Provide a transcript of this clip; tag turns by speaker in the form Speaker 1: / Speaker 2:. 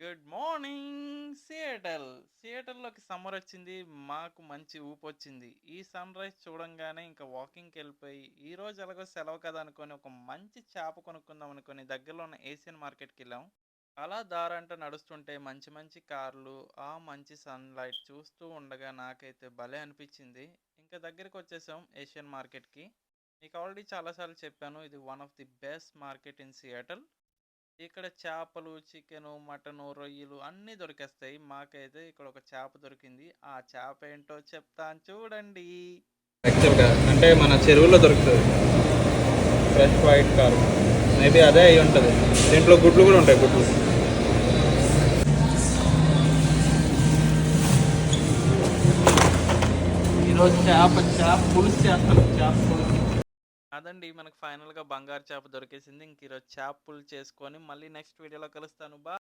Speaker 1: Good morning Seattle సియేటల్లోకి summer వచ్చింది మాకు మంచి ఊపు వచ్చింది. ఈ సన్ రైజ్ చూడంగానే ఇంకా వాకింగ్కి వెళ్ళిపోయి ఈ రోజు ఎలాగో సెలవు కదా అనుకొని ఒక మంచి చేప కొనుక్కుందాం అనుకొని దగ్గరలో ఉన్న ఏషియన్ మార్కెట్కి వెళ్ళాం. అలా దారంట నడుస్తుంటే మంచి మంచి కార్లు ఆ మంచి సన్లైట్ చూస్తూ ఉండగా నాకైతే భలే అనిపించింది. ఇంకా దగ్గరికి వచ్చేసాం ఏషియన్ మార్కెట్కి. మీకు ఆల్రెడీ చాలాసార్లు చెప్పాను ఇది one of the best market in Seattle ఇక్కడ చేపలు చికెను మటను రొయ్యలు అన్నీ దొరికేస్తాయి. మాకైతే ఇక్కడ ఒక చేప దొరికింది. ఆ చేప ఏంటో చెప్తాను చూడండి.
Speaker 2: యాక్చువల్గా అంటే మన చెరువులో దొరుకుతుంది. Fresh white car. మేబీ అదే అయి ఉంటుంది. దీంట్లో గుడ్లు కూడా ఉంటాయి గుడ్లు.
Speaker 1: ఈరోజు చేప చేప పులుసు చేస్తాను చేప పులుసు. అదండి. మనకు ఫైనల్గా బంగారు చేప దొరికేసింది. ఇంక ఈరోజు చేప చేసుకొని మళ్ళీ నెక్స్ట్ వీడియోలో కలుస్తాను. బా